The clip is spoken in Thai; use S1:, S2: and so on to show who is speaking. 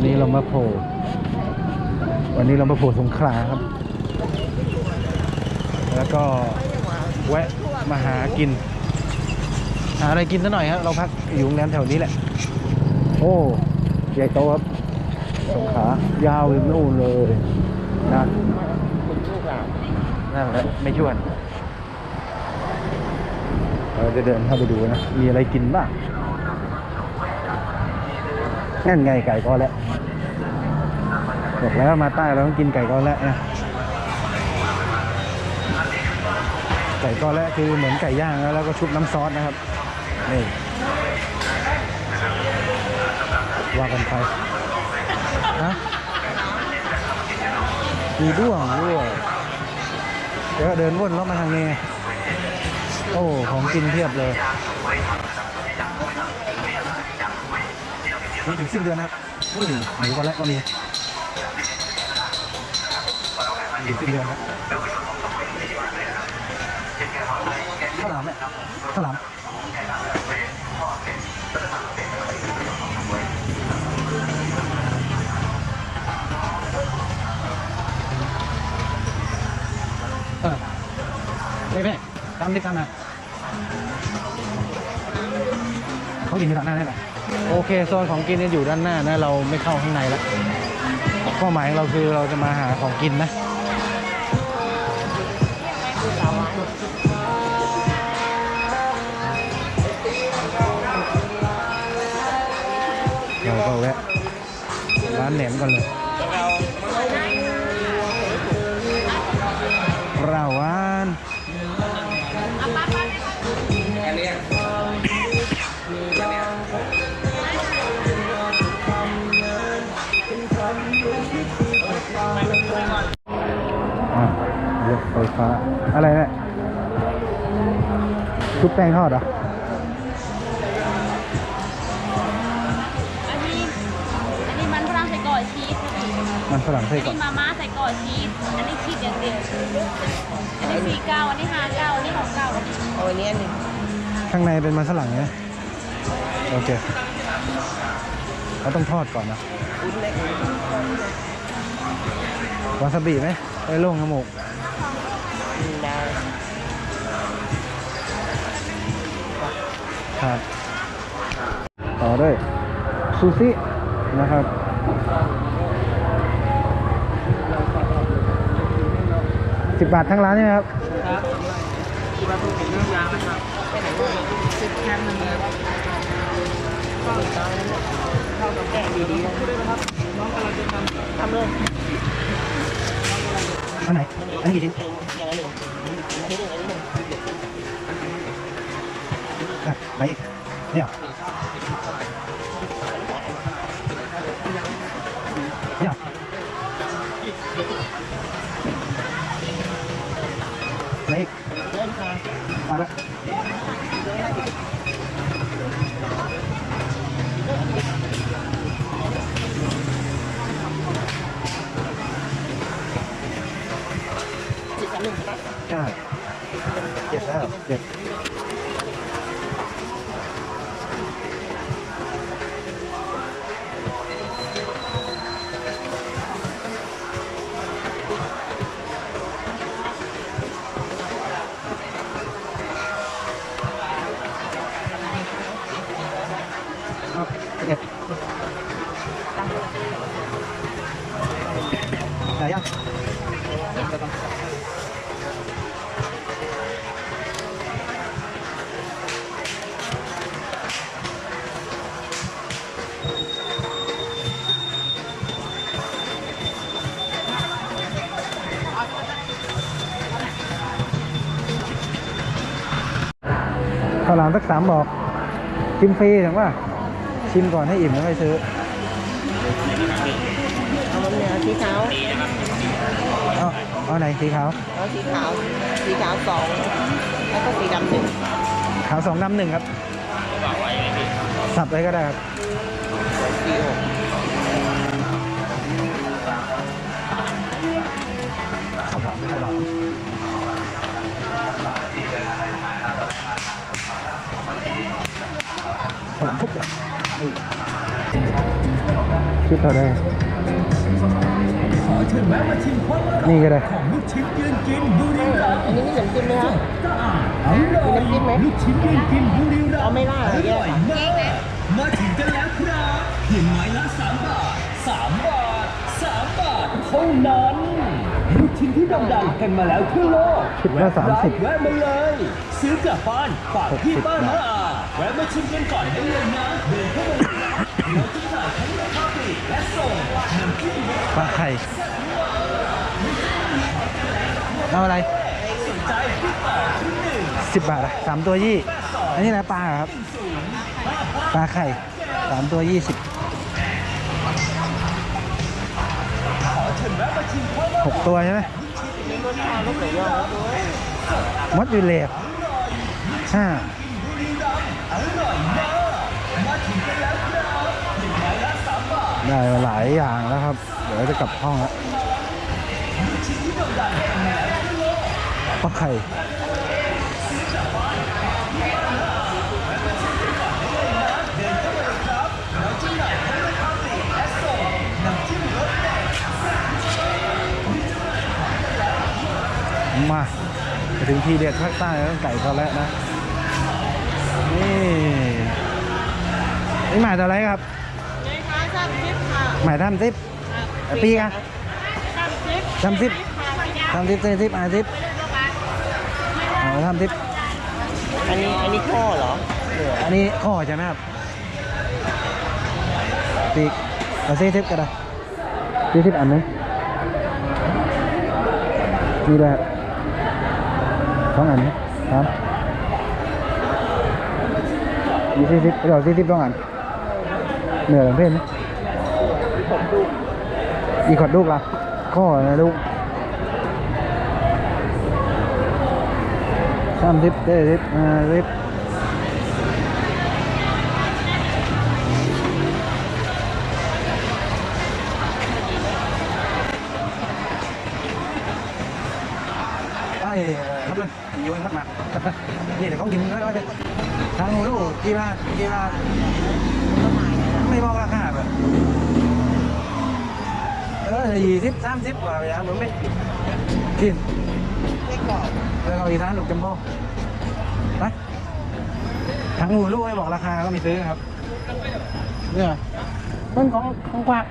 S1: วันนี้เรามาโผล่วันนี้เรามาโผล่สงขลาครับ แล้วก็แวะมาหากิน หาอะไรกินซะหน่อยครับเราพักอยู่โรงแรมแถวนี้แหละ โอ้ใหญ่โตครับสงขลายาวไปนู่นเลยนะนั่นแหละไม่ชวนเราจะเดินเข้าไปดูนะ มีอะไรกินบ้าง นั่นไงไก่ก้อนแล้วบอกแล้วมาใต้เราต้องกินไก่ก้อนแล้วนะไก่ก้อนแล้วคือเหมือนไก่ย่างแล้วแล้วก็ชุบน้ำซอสนะครับนี่ว่ากันไปฮะมีด้วงด้วยเดี๋ยวเดินวนรอบมาทางนี้ โอ้ ของกินเพียบเลย นี่ถึงสิ้นเดือนนะครับนี่หมูก้อนแรกก็มีถึงสิ้นเดือนครับข้าวหลามเนี่ยข้าวหลามเออเพ่เพ่ตามที่ตามมาเขากินอยู่ด้านหน้าได้ไหม โอเคโซนของกินเนี่ยอยู่ด้านหน้านะ เราไม่เข้าข้างในแล้วเป้าหมายของเราคือเราจะมาหาของกินนะเราก็แวะร้านแหนมก่อนเลย ฟฟ้า อะไรเนี่ยชุบแป้งทอดเหรอ
S2: อันนี้ อันนี้มันฝรั่งใส่กรอกชีสค่ะพี่
S1: มันฝรั่งไส้
S2: อัน
S1: กรอ
S2: นี้
S1: ก
S2: มาม่าใส่กรอกชีส อันนี้ชีสอย่างเดียว อันนี้สี่เก้าอันนี้ห้าเก้าอันนี้หกเก้าอันนี้
S3: เอาอันนี้อันหนึ่ง
S1: ข้างในเป็นมันฝรั่งนะโอเคเราต้องทอดก่อนนะ
S3: อุ้นเล็ก
S1: วาซาบิไหมไอ้โล่งจมูก
S3: อืม ได้
S1: ครับต่อด้วยซูซินะครับสิบบาททั้งร้านใช่ไหมครับ
S3: ครับที่ว่าต้องเป็นเรื่องยาวนะครับไปไหนก็สิบแค่นึงเลยก็ต้องเข้าวกับแกะดีๆนะครับน้องกำลังจะทำทำเลย
S1: อันไหนอันนี้กี่ชิ้น
S3: อะ
S1: ไหนอีกเนี่ย ข้าวหลามสักสามบอกชิมฟรีถึงว่าชิมก่อนให้อิ่มแล้วค่อยซื้อ
S3: เอามันเหนือสีขาว
S1: เอาเอาไหนสีขาว
S3: เอาสีขาวสีขาวสองแล้วก็สีดำหนึ่ง
S1: ขาวสองดำหนึ่งครับสับเลยก็ได้ครับ ข้าวหลามทุกอย่างคิดเท่าไรนี่ก็ได้
S3: ของลูกชิ้นยืนกินบุรีรัมย์
S4: อันนี้มีน้ำจิ้มไหมคะ
S3: สะอาดอร่อย
S4: มีน้ำจิ้มไหม
S3: ลูกชิ้นยืนกินบุรีรัมย์
S4: เอาไม่ล่ะ
S3: อ
S4: แย
S3: ร่
S4: ก
S3: อยมากมาถึงกันแล้วครับเพียงไม้ละสามบาทสามบาทสามบาทเท่านั้นลูกชิ้นที่โด่งดังกันมาแล้วทั่วโลก
S1: คิดว่า30
S3: แวะมาเลย ซื้อกลับบ้านฝากพี่ป้าน้าอ่าน แวะมาชิมกันก่อนได้เลยนะเดินเข้ามาเลยนะเราจะจ่ายทั้งราคาปลีกและส่งน้ำจิ้มรส
S1: ปลาไข่เอาอะไรสิบบาทอะสามตัวยี่อันนี้นะปลาเหรอครับ ปลาไข่สามตัวยี่สิบหกตัวใช่ไหมมดอยู่เหลกห้า ได้มาหลายอย่างแล้วครับ เดี๋ยวจะกลับห้องแล้วปลาไข่มาถึงทีเด็ดภาคใต้แล้วไก่ทอดแล้วนะ นี่ นี่หมายตัวอะไรครับ
S2: สามสิบค่ะ
S1: หมายทำซิปปีกัน
S2: สามสิบ
S1: ทำซิปทำซิปเซซิปอาซิปเอาทำซิป
S4: อันนี้อันนี้ข้อเหรอ
S1: อันนี้ข้อใช่ไหมครับปีกเอาเซซิปก็ได้เซซิปอันนึงนี่ด้วยครับสองอันนะครับมีเซซิปเราเซซิปสองอันเหนือหลังเพศนะอีกขอดลูกละข้อนะลูกสามสิบเจ็ดสิบห้าสิบไอ้ครับเลยโยนครับมานี่เดี๋ยวเขากินแล้วก็จะทางลูกกี่บาทกี่บาทไม่บอกราคาแบบ ยี่สิบสามสิบกว่าไปแล้วผมไม่กิน
S4: ไม่กรอบ
S1: แล้วก็อีกร้านลูกจำโบ้ไปทางหนูลูกไม่บอกราคาก็ไม่ซื้อครับเนี่ยต้นของของกวาก